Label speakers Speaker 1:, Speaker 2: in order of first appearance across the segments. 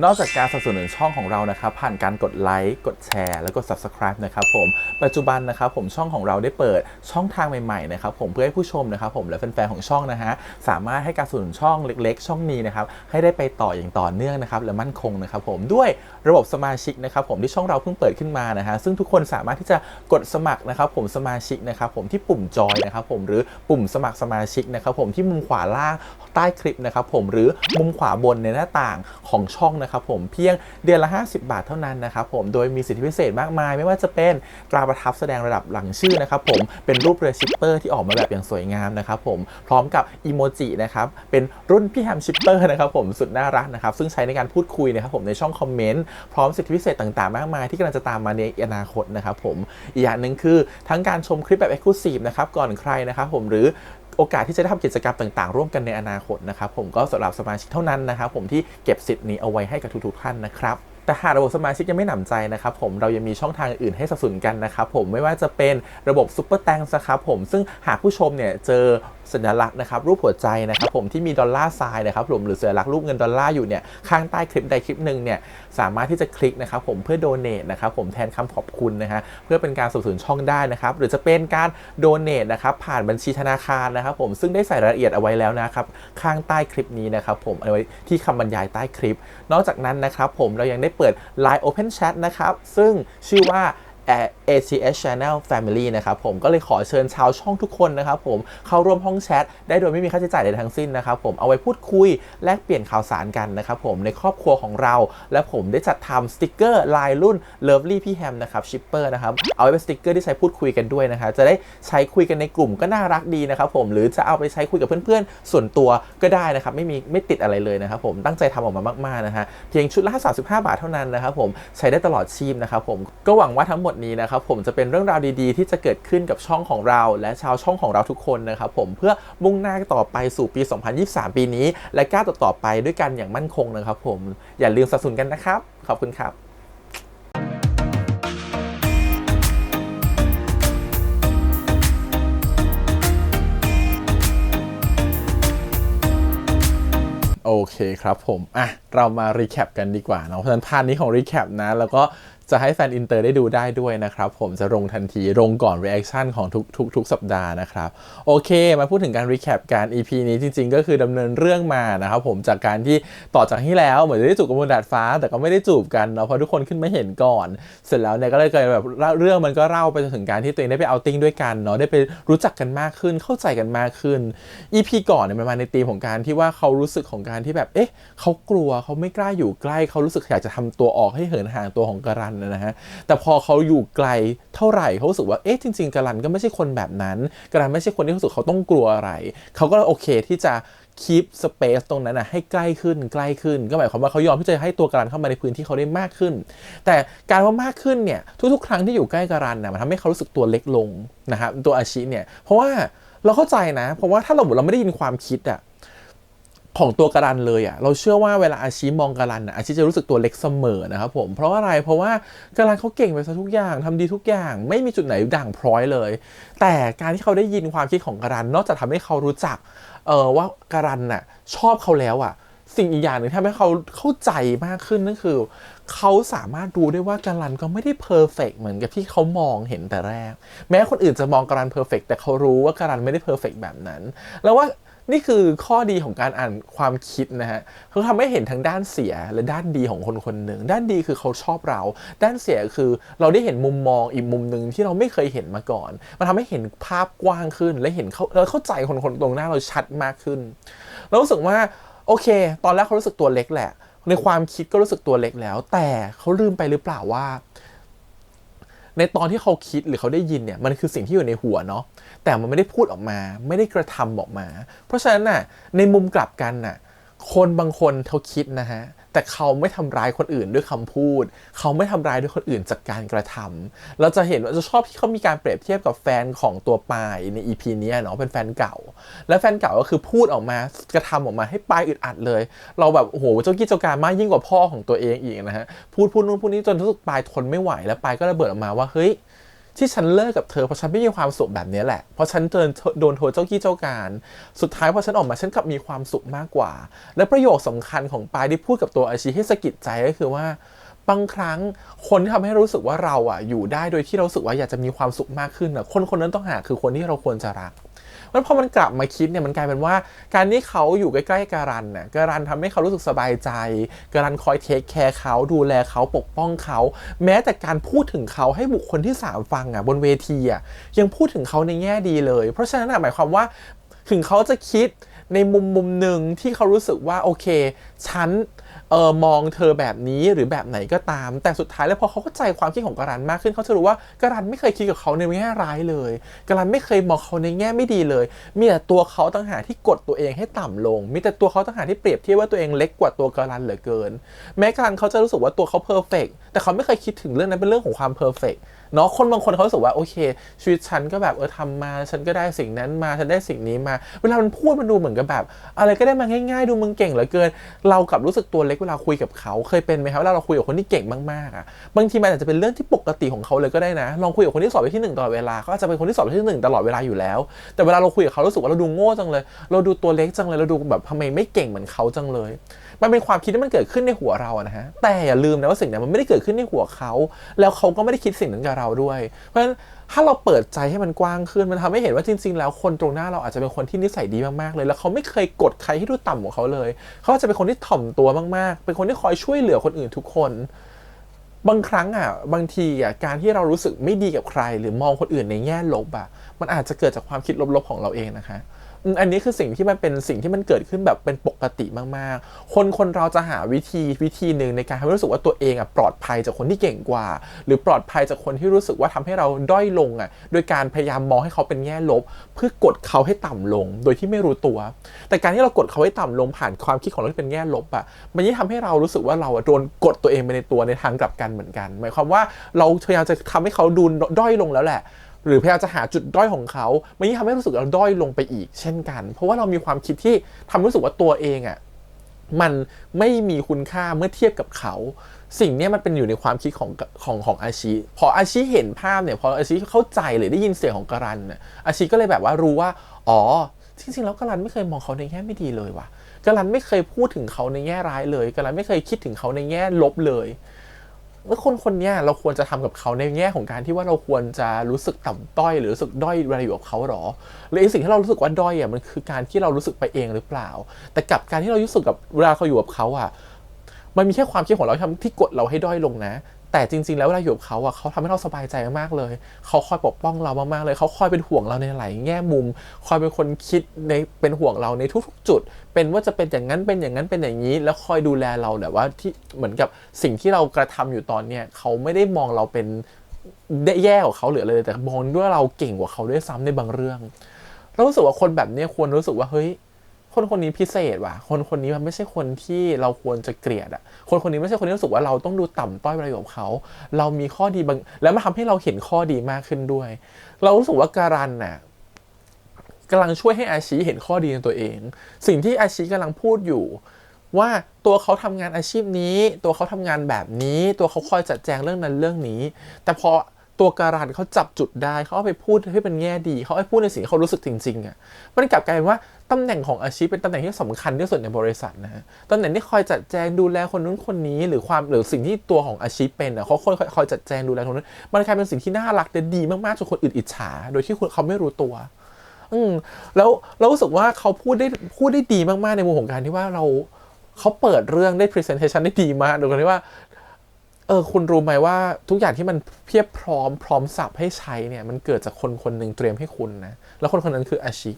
Speaker 1: นอกจากการสนับสนุนช่องของเรานะครับผ่านการกดไลค์กดแชร์แล้วก็ subscribe นะครับผมปัจจุบันนะครับผมช่องของเราได้เปิดช่องทางใหม่ๆนะครับผมเพื่อให้ผู้ชมนะครับผมและแฟนๆของช่องนะฮะสามารถให้การสนับสนุนช่องเล็กๆ ช่องนี้นะครับให้ได้ไปต่ออย่างต่อเนื่องนะครับและมั่นคงนะครับผมด้วยระบบสมาชิกนะครับผมที่ช่องเราเพิ่งเปิดขึ้นมานะฮะซึ่งทุกคนสามารถที่จะกดสมัครนะครับผมสมาชิกนะครับผมที่ปุ่มจอยนะครับผมหรือปุ่มสมัครสมาชิกนะครับผมที่มุมขวาล่างใต้คลิปนะครับผมหรือมุมขวาบนในหน้าต่างของช่องนะครับผมเพียงเดือนละ 50 บาทเท่านั้นนะครับผมโดยมีสิทธิพิเศษมากมาย ไม่ว่าจะเป็นตราประทับแสดงระดับหลังชื่อนะครับผมเป็นรูปเรือชิปเปอร์ที่ออกมาแบบอย่างสวยงามนะครับผมพร้อมกับอีโมจินะครับเป็นรุ่นพี่แฮมชิปเปอร์นะครับผมสุดน่ารักนะครับซึ่งใช้ในการพูดคุยนะครับผมในช่องคอมเมนต์พร้อมสิทธิพิเศษต่างๆ มากมายที่กำลังจะตามมาในอนาคตนะครับผมอีกอย่างหนึ่งคือทั้งการชมคลิปแบบ Exclusive นะครับก่อนใครนะครับผมหรือ โอกาสที่จะได้ทำกิจกรรมต่างๆ ร่วมกันในอนาคตนะครับผมก็สำหรับสมาชิกเท่านั้นนะครับผมที่เก็บสิทธิ์นี้เอาไว้ให้กับทุกๆท่านนะครับแต่หากระบบสมาชิกยังไม่หนำใจนะครับผมเรายังมีช่องทางอื่นให้สนับสนุนกันนะครับผมไม่ว่าจะเป็นระบบซุปเปอร์แตงนะครับผมซึ่งหากผู้ชมเนี่ยเจอสัญลักษณ์นะครับรูปหัวใจนะครับผมที่มีดอลลาร์ทรายนะครับผมหรือสัญลักษณ์รูปเงินดอลลาร์อยู่เนี่ยข้างใต้คลิปใดคลิปหนึ่งเนี่ยสามารถที่จะคลิกนะครับผมเพื่อโดเน a นะครับผมแทนคำขอบคุณนะฮะเพื่อเป็นการสนับสนุนช่องได้นะครับหรือจะเป็นการโดเน a นะครับผ่านบัญชีธนาคารนะครับผมซึ่งได้ใส่รายละเอียดเอาไว้แล้วนะครับข้างใต้คลิปนี้นะครับผมเอาไว้ที่คำบรรยายใต้คลิป นอกจากนั้นนะครับผมเรายังได้เปิด Line Open Chat นะครับซึ่งชื่อว่า ACS Channel Family นะครับผมก็เลยขอเชิญชาวช่องทุกคนนะครับผมเข้าร่วมห้องแชทได้โดยไม่มีค่าใช้จ่ายใดทั้งสิ้นนะครับผมเอาไว้พูดคุยแลกเปลี่ยนข่าวสารกันนะครับผมในครอบครัวของเรา และผมได้จัดทำสติกเกอร์ลายรุ่น Lovely พี่แฮมนะครับชิปเปอร์นะครับเอาไว้เป็นสติกเกอร์ที่ใช้พูดคุยกันด้วยนะครับจะได้ใช้คุยกันในกลุ่มก็น่ารักดีนะครับผมหรือจะเอาไปใช้คุยกับเพื่อนๆ ส่วนตัวก็ได้นะครับไม่มีไม่ติดอะไรเลยนะครับผมตั้งใจทำออกมามากๆนะฮะเพียงชุดละ35 บาทเท่านั้นนะครับผมใช้ได้ตลอดชีพนะครับผมก็หวังว่าทั้งหมดนี้นะครับผมจะเป็นเรื่องราวดีๆ ที่จะเกิดขึ้นกับช่องของเรา และชาวช่องของเราทุกคนนะครับผมเพื่อมุ่งหน้าต่อไปสู่ปี 2023 ปีนี้ และก้าวต่อๆไปด้วยกันอย่างมั่นคงนะครับผมอย่าลืมสนับสนุนกันนะครับ ขอบคุณครับโอเคครับผม อะ เรามารีแคปกันดีกว่าเนาะเพราะฉะนั้นพาร์ทนี้ของรีแคปนะ แล้วก็จะให้แฟนอินเตอร์ได้ดูได้ด้วยนะครับ ผมจะลงทันทีลงก่อนรีแอคชั่นของทุกทุกทุกสัปดาห์นะครับ โอเค มาพูดถึงการรีแคปการ EP นี้จริง ๆ ก็คือดำเนินเรื่องมานะครับผมจากการที่ต่อจากที่แล้วเหมือนจะได้จูบกันบนดาดฟ้า แต่ก็ไม่ได้จูบกันเนาะเพราะทุกคนขึ้นมาเห็นก่อน เสร็จแล้วเนี่ยก็เลยเกิดแบบเรื่องมันก็เล่าไปจนถึงการที่ตัวเองได้ไปเอาติ้งด้วยกันเนาะได้ไปรู้จักกันมากขึ้นเข้าใจกันมากขึ้น EP ก่อนเนี่ยมันมาในธีมของการที่ว่าเขารู้สึกของการที่แบบเอ๊ะเขากลัวเขาไม่กล้าอยู่ใกล้เขารู้สึกอยากจะทำตัวออกให้เหินห่างตัวของกรันนะฮะแต่พอเขาอยู่ไกลเท่าไหร่เขารู้สึกว่าเอ๊ะจริงๆกรันก็ไม่ใช่คนแบบนั้นกรันไม่ใช่คนที่รู้สึกเขาต้องกลัวอะไรเขาก็โอเคที่จะคีปสเปซตรงนั้นนะให้ใกล้ขึ้นใกล้ขึ้น ก็หมายความว่าเขายอมที่จะให้ตัวการันเข้ามาในพื้นที่เขาได้มากขึ้น แต่การว่ามากขึ้นเนี่ยทุกๆ ครั้งที่อยู่ใกล้การันนะมันทำให้เขารู้สึกตัวเล็กลงนะครับตัวอาชิเนี่ยเพราะว่าเราเข้าใจนะ เพราะว่าถ้าเราเราไม่ได้ยินความคิดอะ ของตัวการันเลยอะเราเชื่อว่าเวลาอาชีมองการันอะอาชีจะรู้สึกตัวเล็กเสมอนะครับผมเพราะว่าอะไรเพราะว่าการันเขาเก่งไปซะทุกอย่างทำดีทุกอย่าง ไม่มีจุดไหนด่างพร้อยเลย แต่การที่เขาได้ยินความคิดของการัน นอกจากทำให้เขารู้จักเออว่าการันน่ะชอบเขาแล้วอะสิ่งอีกอย่างหนึ่งที่ทำให้เขาเข้าใจมากขึ้นนั่นคือ เขาสามารถดูได้ว่าการันก็ไม่ได้เพอร์เฟกเหมือนกับที่เขามองเห็นแต่แรก แม้คนอื่นจะมองการันเพอร์เฟกแต่เขารู้ว่าการันไม่ได้เพอร์เฟกแบบนั้น แล้วว่า นี่คือข้อดีของการอ่านความคิดนะฮะเขาทำให้เห็นทั้งด้านเสียและด้านดีของคนคนหนึ่ง ด้านดีคือเขาชอบเรา ด้านเสียคือเราได้เห็นมุมมองอีกมุมหนึ่งที่เราไม่เคยเห็นมาก่อน มันทำให้เห็นภาพกว้างขึ้น และเห็นเขาเราเข้าใจคนคนตรงหน้าเราชัดมากขึ้น เรารู้สึกว่าโอเค ตอนแรกเขารู้สึกตัวเล็กแหละ ในความคิดก็รู้สึกตัวเล็กแล้ว แต่เขาลืมไปหรือเปล่าว่า ในตอนที่เขาคิดหรือเขาได้ยินเนี่ยมันคือสิ่งที่อยู่ในหัวเนาะแต่มันไม่ได้พูดออกมา ไม่ได้กระทำออกมา เพราะฉะนั้นน่ะในมุมกลับกันน่ะคนบางคนเขาคิดนะฮะ แต่เขาไม่ทำร้ายคนอื่นด้วยคำพูด เขาไม่ทำร้ายด้วยคนอื่นจากการกระทำเราจะเห็นว่าจะชอบที่เขามีการเปรียบเทียบกับแฟนของตัวปายใน EP เนี้ยเนาะเป็นแฟนเก่า และแฟนเก่าก็คือพูดออกมากระทำออกมาให้ปายอึดอัดเลย เราแบบโอ้โหเจ้ากี้เจ้าการมากยิ่งกว่าพ่อของตัวเองอีกนะฮะพูดพูดนู่นพูดนี้จนรู้สึกปายทนไม่ไหวแล้วปายก็ระเบิดออกมาว่าเฮ้ย ที่ฉันเลิกกับเธอเพราะฉันไม่มีความสุขแบบนี้แหละ เพราะฉันโดนโดนโทรเจ้ากี้เจ้าการ สุดท้ายพอฉันออกมาฉันกลับมีความสุขมากกว่า และประโยคสำคัญของปายที่พูดกับตัวอาชีให้สะกิดใจก็คือว่าบางครั้งคนที่ทำให้รู้สึกว่าเราอะอยู่ได้โดยที่เราสึกว่าอยากจะมีความสุขมากขึ้นอะคนคนนั้นต้องหาคือคนที่เราควรจะรัก แล้วพอมันกลับมาคิดเนี่ยมันกลายเป็นว่า การที่เขาอยู่ใกล้ๆการันน่ะการันทำให้เขารู้สึกสบายใจ การันคอยเทคแคร์เขาดูแลเขาปกป้องเขา แม้แต่การพูดถึงเขาให้บุคคลที่สามฟังอะบนเวทีอะยังพูดถึงเขาในแง่ดีเลย เพราะฉะนั้นหมายความว่าถึงเขาจะคิด ในมุมมุมหนึ่งที่เขารู้สึกว่าโอเค ฉันเออมองเธอแบบนี้หรือแบบไหนก็ตาม แต่สุดท้ายแล้วพอเขาเข้าใจความคิดของการันมากขึ้นเขาจะรู้ว่าการันไม่เคยคิดกับเขาในแง่ร้ายเลยการันไม่เคยมองเขาในแง่ไม่ดีเลย มีแต่ตัวเขาต่างหากที่กดตัวเองให้ต่ำลง มีแต่ตัวเขาต่างหากที่เปรียบเทียบว่าตัวเองเล็กกว่าตัวการันเหลือเกิน แม้การันเขาจะรู้สึกว่าตัวเขาเพอร์เฟกแต่เขาไม่เคยคิดถึงเรื่องนั้นเป็นเรื่องของความเพอร์เฟก เนาะคนบางคนเขาสึกว่าโอเค ชีวิตฉันก็แบบเออทำมาฉันก็ได้สิ่งนั้นมาฉันได้สิ่งนี้มา เวลามันพูดมันดูเหมือนกับแบบ อะไรก็ได้มาง่ายๆ ดูมึงเก่งเหลือเกิน เรากลับรู้สึกตัวเล็กเวลาคุยกับเขาเคยเป็นไหมครับเวลาเราคุยกับคนที่เก่งมากๆอะบางทีมันอาจจะเป็นเรื่องที่ปกติของเขาเลยก็ได้นะลองคุยกับคนที่สอบไปที่หนึ่งตลอดเวลาเขาอาจจะเป็นคนที่สอบไปที่หนึ่งตลอดเวลาอยู่แล้ว แต่เวลาเราคุยกับเขารู้สึกว่าเราดูโง่จังเลย เราดูตัวเล็กจังเลยเราดูแบบทำไมไม่เก่งเหมือนเขาจังเลย มันเป็นความคิดที่มันเกิดขึ้นในหัวเราอะนะฮะแต่อย่าลืมนะว่าสิ่งนั้นมันไม่ได้เกิดขึ้นในหัวเขา แล้วเขาก็ไม่ได้คิดสิ่งนั้นกับเราด้วย เพราะฉะนั้นถ้าเราเปิดใจให้มันกว้างขึ้นมันทำให้เห็นว่าจริง ๆ แล้วคนตรงหน้าเราอาจจะเป็นคนที่นิสัยดีมากๆเลย แล้วเขาไม่เคยกดใครให้ดูต่ำกว่าเขาเลย เขาจะเป็นคนที่ถ่อมตัวมากๆ เป็นคนที่คอยช่วยเหลือคนอื่นทุกคน บางครั้งอะบางทีอะการที่เรารู้สึกไม่ดีกับใคร หรือมองคนอื่นในแง่ลบอะมันอาจจะเกิดจากความคิดลบๆของเราเองนะคะ อันนี้คือสิ่งที่มันเป็นสิ่งที่มันเกิดขึ้นแบบเป็นปกติมากๆ คนคนเราจะหาวิธีวิธีหนึ่งในการทำให้รู้สึกว่าตัวเองอะปลอดภัยจากคนที่เก่งกว่า หรือปลอดภัยจากคนที่รู้สึกว่าทำให้เราด้อยลงอะโดยการพยายามมองให้เขาเป็นแง่ลบ เพื่อกดเขาให้ต่ำลง โดยที่ไม่รู้ตัว แต่การที่เรากดเขาให้ต่ำลงผ่านความคิดของเราที่เป็นแง่ลบอะมันยิ่งทำให้เรารู้สึกว่าเราอะโดนกดตัวเองไปในตัวในทางกลับกันเหมือนกัน หมายความว่าเราพยายามจะทำให้เขาดูด้อยลงแล้วแหละ หรือพยายามจะหาจุดด้อยของเขามันยิ่งทำให้รู้สึกเราด้อยลงไปอีก เช่นกัน เพราะว่าเรามีความคิดที่ทำให้รู้สึกว่าตัวเองอะมันไม่มีคุณค่าเมื่อเทียบกับเขา สิ่งนี้มันเป็นอยู่ในความคิดของของของอาชีพออาชีเห็นภาพเนี่ยพออาชีเข้าใจหรือได้ยินเสียงของการันเนี่ยอาชีก็เลยแบบว่ารู้ว่า อ๋อจริงๆแล้วการันไม่เคยมองเขาในแง่ไม่ดีเลยว่ะการันไม่เคยพูดถึงเขาในแง่ร้ายเลยการันไม่เคยคิดถึงเขาในแง่ลบเลย แล้วคนคนนี้เราควรจะทำกับเขาในแง่ของการที่ว่าเราควรจะรู้สึกต่ำต้อยหรือรู้สึกด้อยเวลาอยู่กับเขาหรอหรือสิ่งที่เรารู้สึกว่าด้อยอะมันคือการที่เรารู้สึกไปเองหรือเปล่า แต่กับการที่เรารู้สึกกับเวลาเขาอยู่กับเขาอะมันมีแค่ความคิดของเราที่กดเราให้ด้อยลงนะ แต่จริง ๆ แล้วเวลาอยู่กับเขาอะเขาทำให้เราสบายใจมากเลย เขาคอยปกป้องเรามากๆเลย เขาคอยเป็นห่วงเราในหลายแง่มุม คอยเป็นคนคิดในเป็นห่วงเราในทุกๆ จุด เป็นว่าจะเป็นอย่างนั้นเป็นอย่างนั้นเป็นอย่างนี้ แล้วคอยดูแลเราแบบว่าที่เหมือนกับสิ่งที่เรากระทำอยู่ตอนเนี้ยเขาไม่ได้มองเราเป็นได้แย่กว่าเขาหรืออะไรเลยแต่มองด้วยเราเก่งกว่าเขาด้วยซ้ำในบางเรื่องเรารู้สึกว่าคนแบบนี้ควรรู้สึกว่าเฮ้ย คนคนนี้พิเศษว่ะ คนคนนี้มันไม่ใช่คนที่เราควรจะเกลียดอะคนคนนี้ไม่ใช่คนที่รู้สึกว่าเราต้องดูต่ำต้อยประโยชน์เขา เรามีข้อดีบาง แล้วมันทาให้เราเห็นข้อดีมากขึ้นด้วย เรารู้สึกว่าการันน่ะกำลังช่วยให้อาชีเห็นข้อดีในตัวเอง สิ่งที่อาชีกำลังพูดอยู่ว่าตัวเขาทำงานอาชีพนี้ ตัวเขาทำงานแบบนี้ ตัวเขาคอยจัดแจงเรื่องนั้นเรื่องนี้ แต่พอตัวการันเขาจับจุดได้เขาเอาไปพูดให้เป็นแง่ดี เขาไปพูดในสิ่งที่เขารู้สึกจริงๆอะมันกลับกลายเป็นว่า ตำแหน่งของอาชีพเป็นตำแหน่งที่สำคัญที่สุดในบริษัทนะฮะตำแหน่งที่คอยจัดแจงดูแลคนนู้นคนนี้ หรือความหรือสิ่งที่ตัวของอาชีพเป็นอะเขาคอยคอยจัดแจงดูแลคนนั้นมันกลายเป็นสิ่งที่น่ารักและดีมากๆจนคนอื่นอิจฉา โดยที่เขาไม่รู้ตัว อืมแล้วเรารู้สึกว่าเขาพูดได้พูดได้ดีมากๆในมุมของการที่ว่าเราเขาเปิดเรื่องได้ presentation ได้ดีมากโดยการที่ว่าเออคุณรู้ไหมว่าทุกอย่างที่มันเพียบพร้อมพร้อมสับให้ใช้เนี่ยมันเกิดจากคนคนหนึ่งเตรียมให้คุณนะแล้วคนคนนั้นคืออาชิ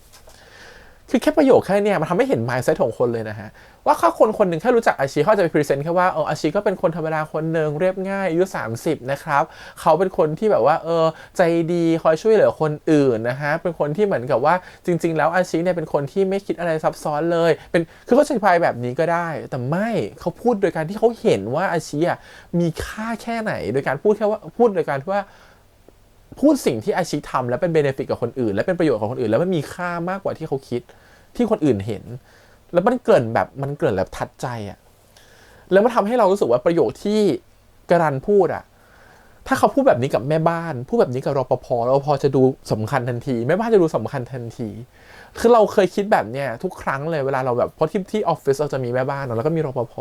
Speaker 1: คือแค่ประโยคแค่นี้มันทำให้เห็น mindset ของคนเลยนะฮะ ว่าถ้าคนคนหนึ่งแค่รู้จักอาชีเขาจะไปพรีเซนต์แค่ว่าเอออาชีก็เป็นคนธรรมดาคนหนึ่งเรียบง่ายอายุ 30 นะครับ เขาเป็นคนที่แบบว่าเออใจดีคอยช่วยเหลือคนอื่นนะฮะ เป็นคนที่เหมือนกับว่าจริง ๆ แล้วอาชีเนี่ยเป็นคนที่ไม่คิดอะไรซับซ้อนเลย เป็นคือเขาอธิบายแบบนี้ก็ได้ แต่ไม่เขาพูดโดยการที่เขาเห็นว่าอาชีอะมีค่าแค่ไหน โดยการพูดแค่ว่าพูดโดยการที่ว่า พูดสิ่งที่อาชีทำแล้วเป็นเบเนฟิตกับคนอื่น และเป็นประโยชน์ของคนอื่น แล้วมันมีค่ามากกว่าที่เขาคิดที่คนอื่นเห็น แล้วมันเกินแบบมันเกินแบบทัดใจอะแล้วมันทำให้เรารู้สึกว่าประโยคที่กรันพูดอะ ถ้าเขาพูดแบบนี้กับแม่บ้าน พูดแบบนี้กับรปภรปภจะดูสำคัญทันที แม่บ้านจะดูสำคัญทันที คือเราเคยคิดแบบเนี้ยทุกครั้งเลยเวลาเราแบบเพราะที่ที่ออฟฟิศเราจะมีแม่บ้านเนอะแล้วก็มีรปภ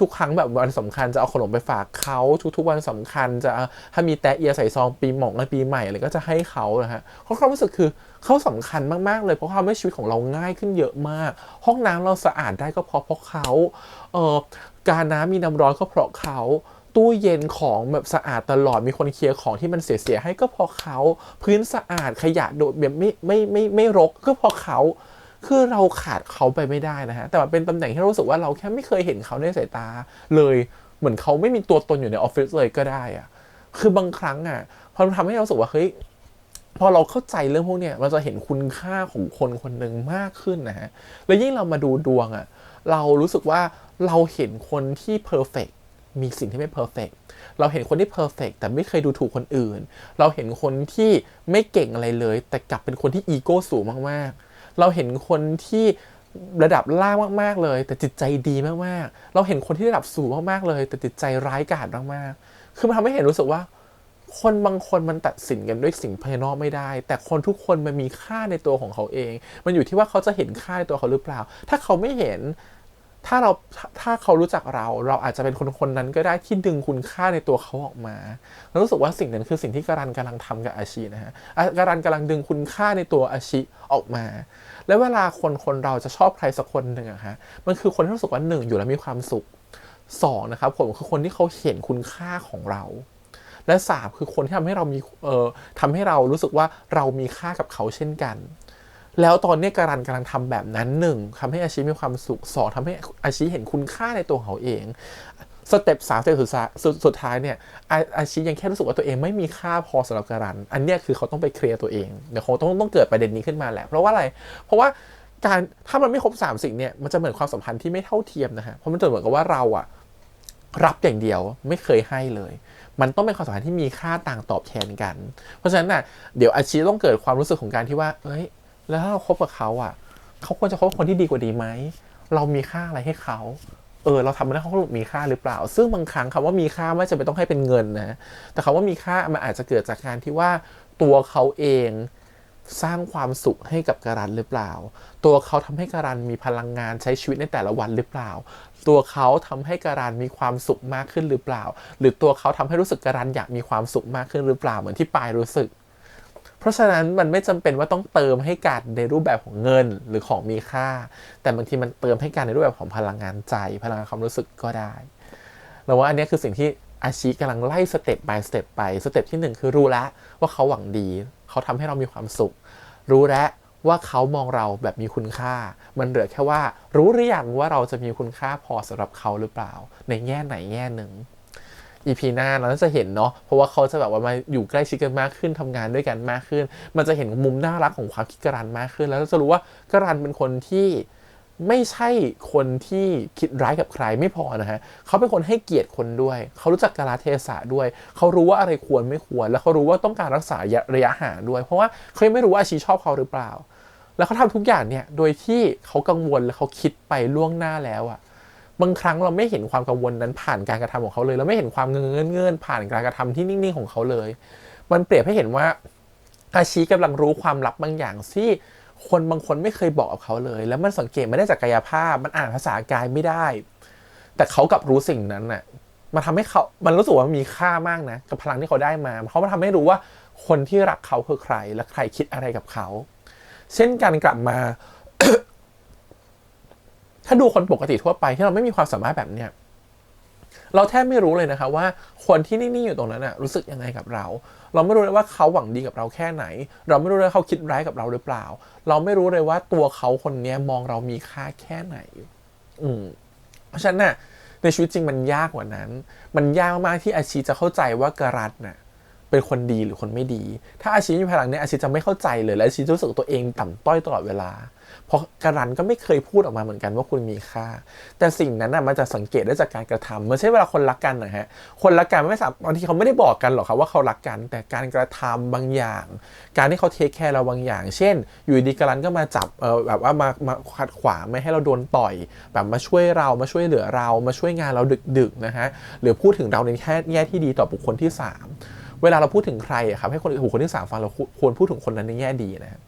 Speaker 1: ทุกๆ ครั้งแบบวันสำคัญจะเอาขนมไปฝากเขาทุกๆ วันสำคัญจะถ้ามีแตะเอียใส่ซองปีหมองในปีใหม่อะไรก็จะให้เขานะฮะเพราะความรู้สึกคือเขาสำคัญมากๆเลยเพราะเขาทำให้ชีวิตของเราง่ายขึ้นเยอะมาก ห้องน้ำเราสะอาดได้ก็เพราะเพราะเขาเออการน้ำมีน้ำร้อนก็เพราะเขา ตู้เย็นของแบบสะอาดตลอดมีคนเคลียร์ของที่มันเสียๆให้ก็เพราะเขาพื้นสะอาดขยะโดดแบบไม่ไม่ไม่ไม่รกก็เพราะเขาคือเราขาดเขาไปไม่ได้นะฮะ แต่ว่าเป็นตำแหน่งที่เรารู้สึกว่าเราแค่ไม่เคยเห็นเขาในสายตา เลยเหมือนเขาไม่มีตัวตนอยู่ในออฟฟิศเลยก็ได้อะคือบางครั้งอะพอมันทำให้เราสึกว่าเฮ้ยพอเราเข้าใจเรื่องพวกเนี้ยเราจะเห็นคุณค่าของคนคนหนึ่งมากขึ้นนะฮะ แล้วยิ่งเรามาดูดวงอะ เรารู้สึกว่าเราเห็นคนที่เพอร์เฟก มีสิ่งที่ไม่เพอร์เฟกเราเห็นคนที่เพอร์เฟกแต่ไม่เคยดูถูกคนอื่น เราเห็นคนที่ไม่เก่งอะไรเลย แต่กลับเป็นคนที่อีโก้สูงมากๆ เราเห็นคนที่ระดับล่างมาก ๆ เลย แต่จิตใจดีมากๆ เราเห็นคนที่ระดับสูงมากๆเลย แต่จิตใจร้ายกาจมากๆ คือมันทำให้เห็นรู้สึกว่า คนบางคนมันตัดสินกันด้วยสิ่งภายนอกไม่ได้ แต่คนทุกคนมันมีค่าในตัวของเขาเอง มันอยู่ที่ว่าเขาจะเห็นค่าในตัวเขาหรือเปล่า ถ้าเขาไม่เห็น ถ้าเราถ้าเขารู้จักเรา เราอาจจะเป็นคนคนนั้นก็ได้ที่ดึงคุณค่าในตัวเขาออกมาแล้วรู้สึกว่าสิ่งนั้นคือสิ่งที่การันกำลังทำกับอาชีนะฮะการันกำลังดึงคุณค่าในตัวอาชีออกมา แล้วเวลาคนคนเราจะชอบใครสักคนหนึ่งอะฮะมันคือคนที่รู้สึกว่าหนึ่งอยู่แล้วมีความสุขสองนะครับผมคือคนที่เขาเห็นคุณค่าของเรา และสามคือคนที่ทำให้เรามีเอ่อทำให้เรารู้สึกว่าเรามีค่ากับเขาเช่นกัน แล้วตอนนี้การันกำลังทำแบบนั้นหนึ่งทำให้อาชีมีความสุขสองทำให้อาชีเห็นคุณค่าในตัวเขาเองสเต็ปสามสเต็ปสุดท้ายสุดสุดท้ายเนี่ยอาอาชียังแค่รู้สึกว่าตัวเองไม่มีค่าพอสำหรับการัน อันเนี้ยคือเขาต้องไปเคลียร์ตัวเองเดี๋ยวคงต้องต้องเกิดประเด็นนี้ขึ้นมาแหละเพราะว่าอะไรเพราะว่าการถ้ามันไม่ครบสามสิ่งเนี่ยมันจะเหมือนความสัมพันธ์ที่ไม่เท่าเทียมนะฮะเพราะมันจะเหมือนกับว่าเราอะรับอย่างเดียวไม่เคยให้เลย มันต้องเป็นความสัมพันธ์ที่มีค่าต่างตอบแทนกัน เพราะฉะนั้นน่ะเดี๋ยวอาชีต้องเกิดความรู้สึกของการที่ว่าเอ้ย แล้วถ้าเราคบกับเขาอะ เขาควรจะคบคนที่ดีกว่าดีไหม เรามีค่าอะไรให้เขา เออ เราทำมันให้เขามีค่าหรือเปล่า ซึ่งบางครั้งคำว่ามีค่าไม่จำเป็นต้องให้เป็นเงินนะ แต่คำว่ามีค่ามันอาจจะเกิดจากการที่ว่าตัวเขาเองสร้างความสุขให้กับการันหรือเปล่า ตัวเขาทำให้การันมีพลังงานใช้ชีวิตในแต่ละวันหรือเปล่า ตัวเขาทำให้การันมีความสุขมากขึ้นหรือเปล่า หรือตัวเขาทำให้รู้สึกการันอยากมีความสุขมากขึ้นหรือเปล่า เหมือนที่ปายรู้สึก เพราะฉะนั้นมันไม่จำเป็นว่าต้องเติมให้การในรูปแบบของเงินหรือของมีค่า แต่บางทีมันเติมให้การในรูปแบบของพลังงานใจ พลังงานความรู้สึกก็ได้เราว่าอันนี้คือสิ่งที่อาชีกำลังไล่สเต็ป by สเต็ปไปสเต็ปที่หนึ่งคือรู้แล้วว่าเขาหวังดี เขาทำให้เรามีความสุข รู้แล้วว่าเขามองเราแบบมีคุณค่า มันเหลือแค่ว่า รู้หรือยังว่าเราจะมีคุณค่าพอสำหรับเขาหรือเปล่า ในแง่ไหนแง่หนึ่ง อีพีหน้าเราจะเห็นเนาะเพราะว่าเขาจะแบบว่ามาอยู่ใกล้ชิดกันมากขึ้นทำงานด้วยกันมากขึ้น มันจะเห็นมุมน่ารักของความคิดกรันมากขึ้น แล้วเราจะรู้ว่ากรันเป็นคนที่ไม่ใช่คนที่คิดร้ายกับใครไม่พอนะฮะเขาเป็นคนให้เกียรติคนด้วย เขารู้จักกาลเทศะด้วย เขารู้ว่าอะไรควรไม่ควร แล้วเขารู้ว่าต้องการรักษาระยะห่างด้วย เพราะว่าเขายังไม่รู้ว่าอาชีชอบเขาหรือเปล่า แล้วเขาทำทุกอย่างเนี่ย โดยที่เขากังวลและเขาคิดไปล่วงหน้าแล้วอะ บางครั้งเราไม่เห็นความกังวลนั้นผ่านการกระทำของเขาเลยเราไม่เห็นความเงื่อนเงื่อนผ่านการกระทำที่นิ่งๆของเขาเลย มันเปรียบให้เห็นว่าอาชีกำลังรู้ความลับบางอย่างที่คนบางคนไม่เคยบอกกับเขาเลย แล้วมันสังเกตไม่ได้จากกายภาพ มันอ่านภาษากายไม่ได้ แต่เขากลับรู้สิ่งนั้นน่ะมันทำให้เขา มันรู้สึกว่ามันมีค่ามากนะ กับพลังที่เขาได้มาเขามาทำให้รู้ว่าคนที่รักเขาคือใคร และใครคิดอะไรกับเขา เช่นกันกลับมา ถ้าดูคนปกติทั่วไปที่เราไม่มีความสามารถแบบเนี้ยเราแทบไม่รู้เลยนะคะว่าคนที่นิ่งๆอยู่ตรงนั้นน่ะรู้สึกยังไงกับเรา เราไม่รู้เลยว่าเขาหวังดีกับเราแค่ไหน เราไม่รู้เลยเขาคิดร้ายกับเราหรือเปล่า เราไม่รู้เลยว่าตัวเขาคนนี้มองเรามีค่าแค่ไหน อืมเพราะฉะนั้นน่ะในชีวิตจริงมันยากกว่านั้น มันยากมากที่อาชีจะเข้าใจว่าการันน่ะ เป็นคนดีหรือคนไม่ดี ถ้าอาชีพมีพลังเนี่ยอาชีพจะไม่เข้าใจเลยและอาชีจะรู้สึกตัวเองต่ำต้อยตลอดเวลา เพราะการันก็ไม่เคยพูดออกมาเหมือนกันว่าคุณมีค่า แต่สิ่งนั้นน่ะมันจะสังเกตได้จากการกระทำไม่ใช่เวลาคนรักกันนะฮะคนรักกันไม่สามบางทีเขาไม่ได้บอกกันหรอกครับว่าเขารักกัน แต่การกระทำบางอย่าง การที่เขาเทคแคร์เราบางอย่าง เช่น อยู่ดีการันก็มาจับเออแบบว่ามามาขัดขวางไม่ให้เราโดนต่อย แบบมาช่วยเรามาช่วยเหลือเรามาช่วยงานเราดึกๆนะฮะหรือพูดถึงเราในแค่แง่ที่ดีต่อบุคคลที่สาม เวลาเราพูดถึงใครอะครับให้คนอื่นคคลที่สามฟังเราควรพูดถึงคนนั้นในแง่ดีนะครับ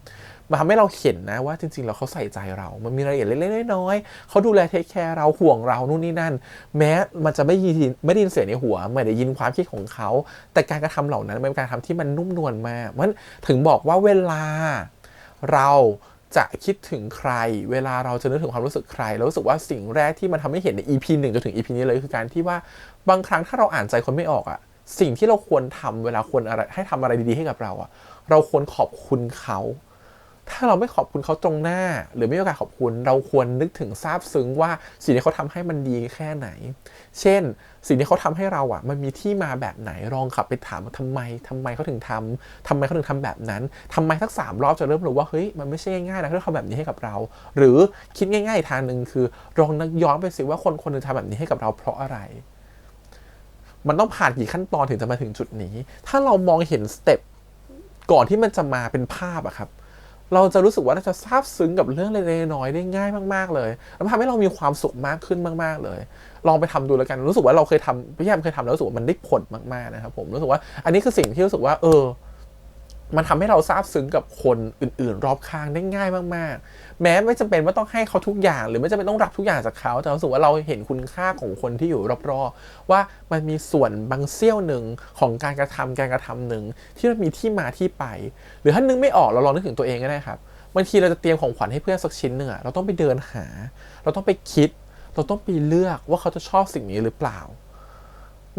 Speaker 1: มันทำให้เราเห็นนะว่าจริงๆ แล้วเขาใส่ใจเรา มันมีรายละเอียดเล็กๆ น้อยๆเขาดูแลเทคแคร์เราห่วงเรา นู่นนี่นั่น แม้มันจะไม่ยินไม่ได้ยินเสียงในหัว ไม่ได้ยินความคิดของเขา แต่การกระทำเหล่านั้นเป็นการทำที่มันนุ่มนวลมากมันถึงบอกว่าเวลาเราจะคิดถึงใคร เวลาเราจะนึกถึงความรู้สึกใครแล้วรู้สึกว่าสิ่งแรกที่มันทำให้เห็นใน EP หนึ่งจนถึง EP นี้เลยคือการที่ว่าบางครั้งถ้าเราอ่านใจคนไม่ออกอะ สิ่งที่เราควรทำเวลาควรอะไรให้ทำอะไรดีๆให้กับเราอะเราควรขอบคุณเขา ถ้าเราไม่ขอบคุณเขาตรงหน้า หรือไม่มีโอกาสขอบคุณ เราควรนึกถึงซาบซึ้งว่าสิ่งที่เขาทำให้มันดีแค่ไหน เช่น สิ่งที่เขาทำให้เราอะมันมีที่มาแบบไหนลองขับไปถามว่าทำไมทำไมเขาถึงทำทำไมเขาถึงทำแบบนั้นทำไมสักสามรอบจะเริ่มรู้ว่าเฮ้ยมันไม่ใช่ง่ายๆนะที่เขาแบบนี้ให้กับเรา หรือคิดง่าย ๆ ทางหนึ่งคือลองนึกย้อนไปสิว่าคนคนนึงทำแบบนี้ให้กับเราเพราะอะไร มันต้องผ่านกี่ขั้นตอนถึงจะมาถึงจุดนี้ ถ้าเรามองเห็นสเต็ปก่อนที่มันจะมาเป็นภาพอะครับ เราจะรู้สึกว่าเราจะซาบซึ้งกับเรื่องเล็กๆน้อยๆได้ง่ายมากๆเลยแล้วมันทำให้เรามีความสุขมากขึ้นมากๆเลย ลองไปทำดูแล้วกันรู้สึกว่าเราเคยทำพี่แอมเคยทำแล้วรู้สึกว่ามันได้ผลมากๆนะครับผมรู้สึกว่าอันนี้คือสิ่งที่รู้สึกว่า เออ มันทำให้เราซาบซึ้งกับคนอื่น ๆ รอบข้างได้ง่ายมาก ๆ แม้ไม่จำเป็นว่าต้องให้เขาทุกอย่าง หรือไม่จำเป็นต้องรับทุกอย่างจากเขา แต่รู้สึกว่าเราเห็นคุณค่าของคนที่อยู่รอบ ๆ ว่ามันมีส่วนบางเสี้ยวหนึ่งของการกระทำการกระทำหนึ่งที่มันมีที่มาที่ไป หรือถ้านึกไม่ออกเราลองนึกถึงตัวเองก็ได้ครับบางทีเราจะเตรียมของขวัญให้เพื่อนสักชิ้นหนึ่งเราต้องไปเดินหา เราต้องไปคิด เราต้องไปเลือกว่าเขาจะชอบสิ่งนี้หรือเปล่า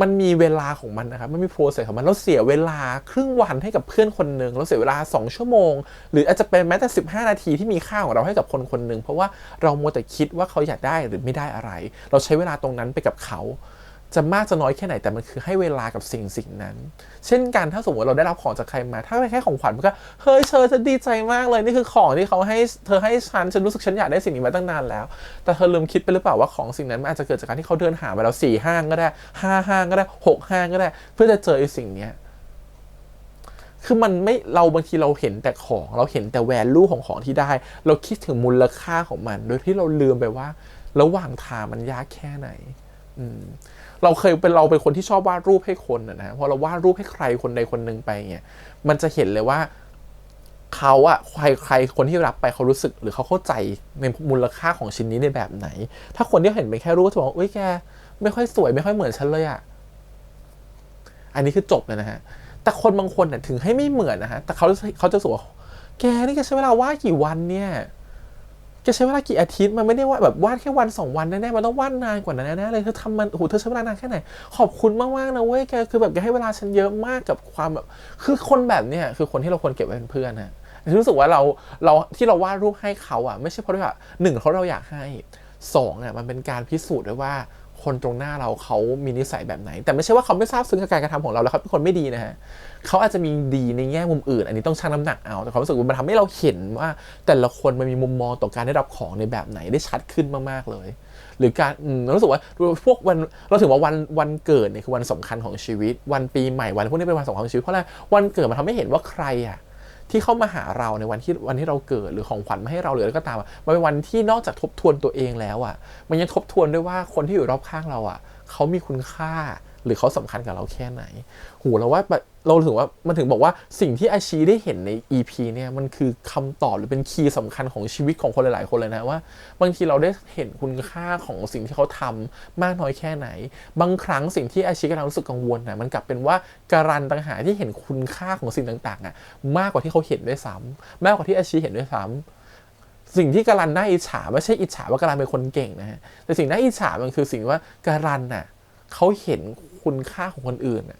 Speaker 1: มันมีเวลาของมันนะครับ มันมีโปรเซสของมัน เราเสียเวลาครึ่งวันให้กับเพื่อนคนหนึ่งเราเสียเวลา 2 ชั่วโมง หรืออาจจะเป็นแม้แต่ 15 นาทีที่มีค่าของเราให้กับคนคนหนึ่งเพราะว่าเราโมวแต่คิดว่าเขาอยากได้หรือไม่ได้อะไร เราใช้เวลาตรงนั้นไปกับเขา จะมากจะน้อยแค่ไหนแต่มันคือให้เวลากับสิ่งสิ่งนั้น เช่นกันถ้าสมมติเราได้รับของจากใครมา ถ้าเป็นแค่ของขวัญมันก็เฮ้ยเธอฉันดีใจมากเลยนี่คือของที่เขาให้เธอให้ฉันฉันรู้สึกฉันอยากได้สิ่งนี้มาตั้งนานแล้ว แต่เธอลืมคิดไปหรือเปล่าว่าของสิ่งนั้นมันอาจจะเกิดจากการที่เขาเดินหามาแล้วสี่ห้างก็ได้ห้าห้างก็ได้หกห้างก็ได้ เพื่อจะเจอไอ้สิ่งเนี้ยคือมันไม่เราบางทีเราเห็นแต่ของ เราเห็นแต่แวลูของของที่ได้ เราคิดถึงมูลค่าของมัน โดยที่เราลืมไปว่า ระหว่างทางมันยากแค่ไหน อืม เราเคยเป็นเราเป็นคนที่ชอบวาดรูปให้คนนะพอเราวาดรูปให้ใครคนใดคนหนึ่งไปเนี่ยมันจะเห็นเลยว่าเขาอะใครใครคนที่รับไปเขารู้สึกหรือเขาเข้าใจในมูลค่าของชิ้นนี้ในแบบไหน ถ้าคนที่เห็นเป็นแค่รูปก็จะบอกว่าเอ้ยแกไม่ค่อยสวยไม่ค่อยเหมือนฉันเลยอะอันนี้คือจบเลยนะฮะ แต่คนบางคนเนี่ยถึงให้ไม่เหมือนนะฮะ แต่เขาเขาจะสว่าแกนี่แกใช้เวลาวาดกี่วันเนี่ย จะใช้เวลากี่อาทิตย์มันไม่ได้ว่าแบบวาดแค่วันสองวันแน่ๆมันต้องวาดนานกว่านั้นแน่ๆเลยเธอทำมันโอ้โหเธอใช้เวลานานแค่ไหน ขอบคุณมากๆนะเว้ยแกคือแบบแกให้เวลาฉันเยอะมากกับความแบบคือคนแบบเนี้ยคือคนที่เราควรเก็บไว้เป็นเพื่อนนะรู้สึกว่าเราเราที่เราวาดรูปให้เขาอะ ไม่ใช่เพราะว่าหนึ่งเพราะเราอยากให้สองอะมันเป็นการพิสูจน์ด้วยว่า คนตรงหน้าเราเขามีนิสัยแบบไหน แต่ไม่ใช่ว่าเขาไม่ทราบซึ้งกับการกระทำของเราแล้วเขาเป็นคนไม่ดีนะฮะเขาอาจจะมีดีในแง่มุมอื่น อันนี้ต้องชั่งน้ำหนักเอาแต่ความรู้สึกมันทำให้เราเห็นว่า แต่ละคนมันมีมุมมองต่อการได้รับของในแบบไหนได้ชัดขึ้นมากๆเลย หรือการรู้สึกว่าพวกวันเราถือว่าวันวันเกิดเนี่ยคือวันสำคัญของชีวิต วันปีใหม่วันพวกนี้เป็นวันสำคัญของชีวิตเพราะอะไรวันเกิดมันทำให้เห็นว่าใครอะ ที่เข้ามาหาเราในวันที่วันที่เราเกิดหรือของขวัญมาให้เราหรืออะไรก็ตามมันเป็นวันที่นอกจากทบทวนตัวเองแล้วอะมันยังทบทวนด้วยว่าคนที่อยู่รอบข้างเราอะเขามีคุณค่า หรือเขาสำคัญกับเราแค่ไหน หูเราว่าเราถึงว่ามันถึงบอกว่าสิ่งที่อาชีได้เห็นใน EP เนี่ยมันคือคำตอบหรือเป็นคีย์สำคัญของชีวิตของคนหลาย ๆ คนเลยนะว่า บางทีเราได้เห็นคุณค่าของสิ่งที่เขาทำมากน้อยแค่ไหน บางครั้งสิ่งที่อาชีกำลังรู้สึกกังวลนะมันกลับเป็นว่าการันต่างหากที่เห็นคุณค่าของสิ่งต่างๆอะมากกว่าที่เขาเห็นด้วยซ้ำมากกว่าที่อาชีเห็นด้วยซ้ำสิ่งที่การันน่าอิจฉาไม่ใช่อิจฉาว่าการันเป็นคนเก่งนะฮะแต่สิ่งน่าอิจฉามันคือสิ่งว่าการันน่ะเขาเห็น คุณค่าของคนอื่นน่ะ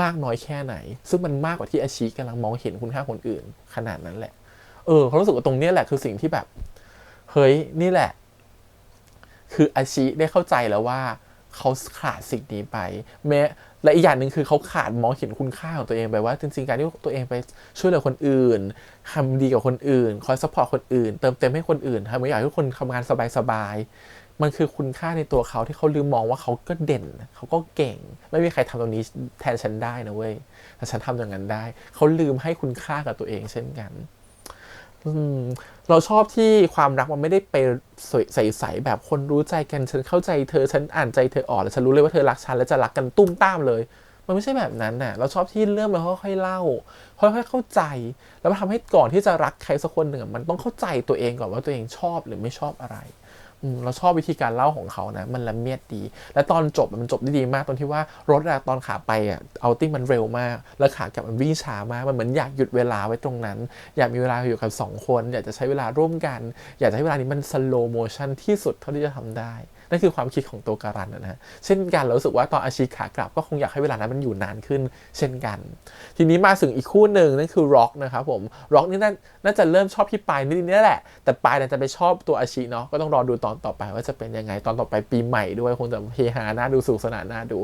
Speaker 1: มากน้อยแค่ไหน ซึ่งมันมากกว่าที่อาชีกำลังมองเห็นคุณค่าคนอื่น ขนาดนั้นแหละ เออเขารู้สึกว่าตรงนี้แหละคือสิ่งที่แบบ เฮ้ยนี่แหละ คืออาชีได้เข้าใจแล้วว่าเขาขาดสิ่งนี้ไป แม้และอีกอย่างหนึ่งคือเขาขาดมองเห็นคุณค่าของตัวเองไปว่าจริงๆการที่ตัวเองไปช่วยเหลือคนอื่นทำดีกับคนอื่น คอยซัพพอร์ตคนอื่น เติมเต็มให้คนอื่นทำให้อยากให้ทุกคนทำงานสบายๆ มันคือคุณค่าในตัวเขาที่เขาลืมมองว่าเขาก็เด่น เขาก็เก่ง ไม่มีใครทำตรงนี้แทนฉันได้นะเว้ยแต่ฉันทำอย่างนั้นได้ เขาลืมให้คุณค่ากับตัวเองเช่นกันเราชอบที่ความรักมันไม่ได้ไปใสๆแบบคนรู้ใจกันฉันเข้าใจเธอฉันอ่านใจเธอออกแล้วฉันรู้เลยว่าเธอรักฉันแล้วจะรักกันตุ้มต้ามเลย มันไม่ใช่แบบนั้นน่ะ เราชอบที่เรื่องมันค่อยๆเล่าค่อยๆเข้าใจ แล้วมันทำให้ก่อนที่จะรักใครสักคนหนึ่งมันต้องเข้าใจตัวเองก่อนว่าตัวเองชอบหรือไม่ชอบอะไร เราชอบวิธีการเล่าของเขานะ มันละเมียดดี และตอนจบมันจบได้ดีมากตอนที่ว่ารถอะตอนขาไปอะเอาติ้งมันเร็วมาก แล้วขากลับมันวิ่งช้ามาก มันเหมือนอยากหยุดเวลาไว้ตรงนั้น อยากมีเวลาอยู่กับสองคน อยากจะใช้เวลาร่วมกัน อยากจะให้เวลานี้มันสโลโมชันที่สุดเท่าที่จะทำได้ นั่นคือความคิดของตัวการันนะฮะเช่นกันเราสึกว่าตอนอาชีขากลับก็คงอยากให้เวลานั้นมันอยู่นานขึ้น เช่นกัน ทีนี้มาถึงอีกคู่หนึ่งนั่นคือร็อกนะครับผมร็อกนี่น่าจะเริ่มชอบพี่ปายนิดนี่แหละ แต่ปายเนี่ยจะไปชอบตัวอาชีเนาะก็ต้องรอดูตอนต่อไปว่าจะเป็นยังไงตอนต่อไปปีใหม่ด้วยคงจะเฮฮาน่าดูสนุกสนานน่าดู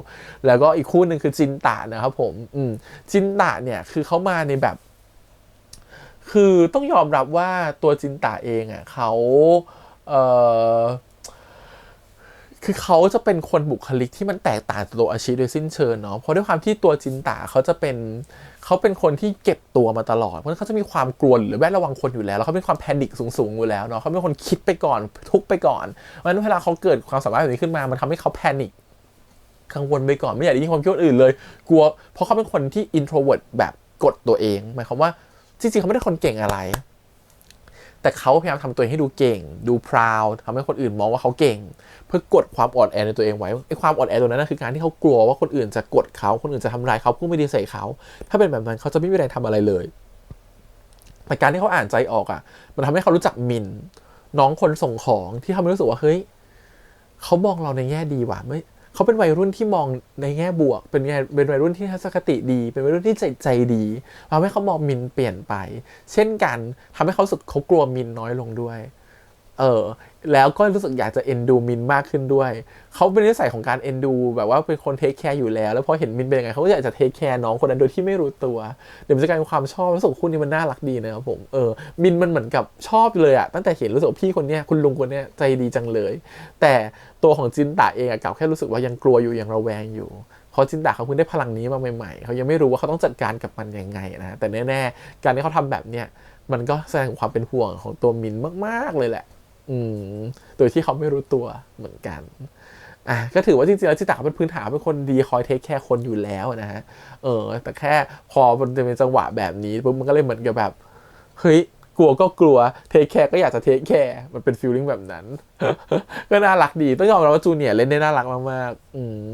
Speaker 1: แล้วก็อีกคู่หนึ่งคือจินตะนะครับผมอืมจินตะเนี่ยคือเขามาในแบบ คือต้องยอมรับว่าตัวจินตะเองอะเขาเอ่อ คือเขาจะเป็นคนบุคลิกที่มันแตกต่างจากตัวอาชีโดยสิ้นเชิงเนาะเพราะด้วยความที่ตัวจินตาเขาจะเป็นเขาเป็นคนที่เก็บตัวมาตลอด เพราะฉะนั้นเขาจะมีความกลัวหรือแวดระวังคนอยู่แล้วแล้วเขาเป็นความแพนิคสูงๆอยู่แล้วเนาะเขาเป็นคนคิดไปก่อนทุกไปก่อนเพราะฉะนั้นเวลาเขาเกิดความสามารถแบบนี้ขึ้นมา มันทำให้เขาแพนิคกังวลไปก่อนไม่อยากได้ยินความคิดคนอื่นเลย กลัว เพราะเขาเป็นคนที่ introvert แบบกดตัวเองหมายความว่าจริงๆเขาไม่ได้คนเก่งอะไร แต่เขาพยายามทำตัวเองให้ดูเก่ง ดู proud ทำให้คนอื่นมองว่าเขาเก่ง เพื่อกดความอ่อนแอในตัวเองไว้ไอ้ความอ่อนแอตัวนั้นนะคือการที่เขากลัวว่าคนอื่นจะกดเขาคนอื่นจะทำร้ายเขาพูดไม่ดีใส่เขา ถ้าเป็นแบบนั้นเขาจะไม่มีแรงทำอะไรเลยแต่การที่เขาอ่านใจออกอะ มันทำให้เขารู้จักมินน้องคนส่งของที่ทำให้รู้สึกว่าเฮ้ยเขามองเราในแง่ดีว่ะไม่ เขาเป็นวัยรุ่นที่มองในแง่บวก เป็นไงเป็นวัยรุ่นที่ทัศนคติดี เป็นวัยรุ่นที่ใจใจดีทำให้เขามองมินเปลี่ยนไป เช่นกันทำให้เขาสุดเขากลัวมินน้อยลงด้วย เออ แล้วก็รู้สึกอยากจะเอ็นดูมินมากขึ้นด้วย เขาเป็นนิสัยของการเอ็นดูแบบว่าเป็นคนเทคแคร์อยู่แล้ว แล้วพอเห็นมินเป็นยังไงเขาก็อยากจะเทคแคร์น้องคนนั้นโดยที่ไม่รู้ตัว เดี๋ยวมันจะกลายเป็นความชอบรู้สึกคู่นี้มันน่ารักดีนะครับผม เออ มินมันเหมือนกับชอบเลยอะตั้งแต่เห็นรู้สึกว่าพี่คนเนี้ยคุณลุงคนเนี้ยใจดีจังเลย แต่ตัวของจินตะเองอะกลับแค่รู้สึกว่ายังกลัวอยู่ยังระแวงอยู่เพราะจินตะเขาเพิ่งได้พลังนี้มาใหม่ๆ เขายังไม่รู้ว่าเขาต้องจัดการกับมันยังไงนะ แต่แน่ๆ การที่เขาทำแบบเนี้ยมันก็แสดงความเป็นห่วงของตัวมินมากๆเลยแหละ โดยที่เขาไม่รู้ตัวเหมือนกันอะก็ถือว่าจริงๆแล้วจิตาเป็นพื้นฐานเป็นคนดีคอยเทคแคร์คนอยู่แล้วนะฮะเออ แต่แค่พอมันจะเป็นจังหวะแบบนี้ปุ๊บมันก็เลยเหมือนกับแบบเฮ้ย กลัวก็กลัวเทคแคร์ก็อยากจะเทคแคร์มันเป็นฟีลลิ่งแบบนั้น ก็น่ารักดี ต้องยอมรับว่าจูเนียร์เล่นได้น่ารักมากๆอืม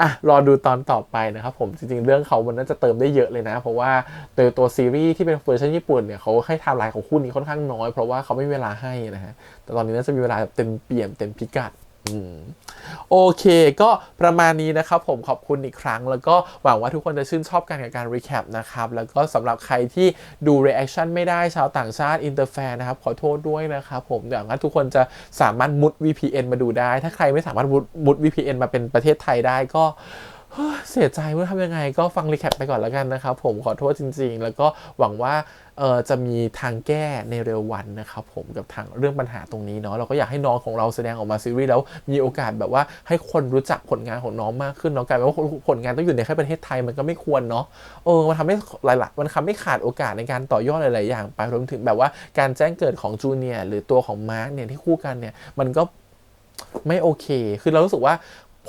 Speaker 1: อะรอดูตอนต่อไปนะครับผมจริงๆ เรื่องเขามันน่าจะเติมได้เยอะเลยนะ เพราะว่าตัวตัวซีรีส์ที่เป็นเวอร์ชันญี่ปุ่นเนี่ยเขาให้ไทม์ไลน์ของคู่นี้ค่อนข้างน้อยเพราะว่าเขาไม่มีเวลาให้นะฮะแต่ตอนนี้น่าจะมีเวลาแบบเต็มเปี่ยมเต็มพิกัด โอเค ก็ประมาณนี้นะครับผมขอบคุณอีกครั้ง แล้วก็หวังว่าทุกคนจะชื่นชอบกันกับการรีแคปนะครับ แล้วก็สำหรับใครที่ดู reaction ไม่ได้ชาวต่างชาติอินเตอร์แฟนนะครับ ขอโทษด้วยนะครับผมอย่างนั้นทุกคนจะสามารถมุด VPN มาดูได้ ถ้าใครไม่สามารถมุดมุด VPN มาเป็นประเทศไทยได้ก็ เสียใจว่าทำยังไงก็ฟังรีแคปไปก่อนแล้วกันนะครับ ผมขอโทษจริง ๆ แล้วก็หวังว่าเออจะมีทางแก้ในเร็ววันนะครับผมกับทางเรื่องปัญหาตรงนี้เนาะเราก็อยากให้น้องของเราแสดงออกมาซีรีส์แล้วมีโอกาสแบบว่าให้คนรู้จักผลงานของน้องมากขึ้นเนาะกลายเป็นว่าผลงานต้องอยู่ในแค่ประเทศไทยมันก็ไม่ควรเนาะเออมันทำให้หลายๆมันทำให้ขาดโอกาสในการต่อยอดหลายๆอย่างไปรวมถึงแบบว่าการแจ้งเกิดของจูเนียร์หรือตัวของมาร์กเนี่ยที่คู่กันเนี่ยมันก็ไม่โอเค คือเรารู้สึกว่า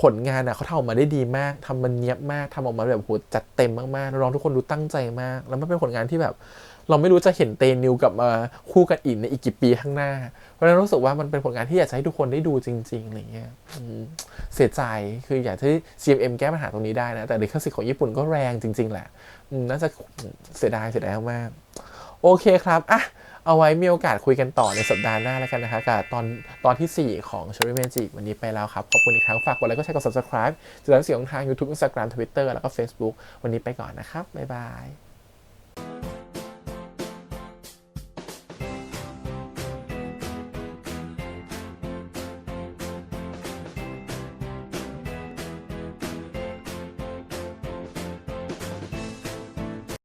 Speaker 1: ผลงานอะเขาทำออกมาได้ดีมากทำมันเนี้ยบมากทำออกมาแบบโหจัดเต็มมากๆน้องทุกคนดูตั้งใจมาก แล้วมันเป็นผลงานที่แบบ เราไม่รู้จะเห็นเตนิวกับมาคู่กันอีกในอีกกี่ปีข้างหน้า เพราะฉะนั้นรู้สึกว่ามันเป็นผลงานที่อยากจะให้ทุกคนได้ดูจริงๆอะไรเงี้ยเสียใจคืออยากให้ CMM แก้ปัญหาตรงนี้ได้นะแต่ลิขสิทธิ์ของญี่ปุ่นก็แรงจริง ๆ แหละน่าจะเสียดายเสียดายมากโอเคครับอะ เอาไว้มีโอกาสคุยกันต่อในสัปดาห์หน้าแล้วกันนะคะกับตอนตอนทีสี่ 4 ของ Cherry Magic วันนี้ไปแล้วครับ ขอบคุณอีกครั้งฝากกดไลค์ก็แชร์กด subscribe ติดตามเสียงทาง YouTube Instagram Twitter แล้วก็ Facebook วันนี้ไปก่อนนะครับบ๊ายบาย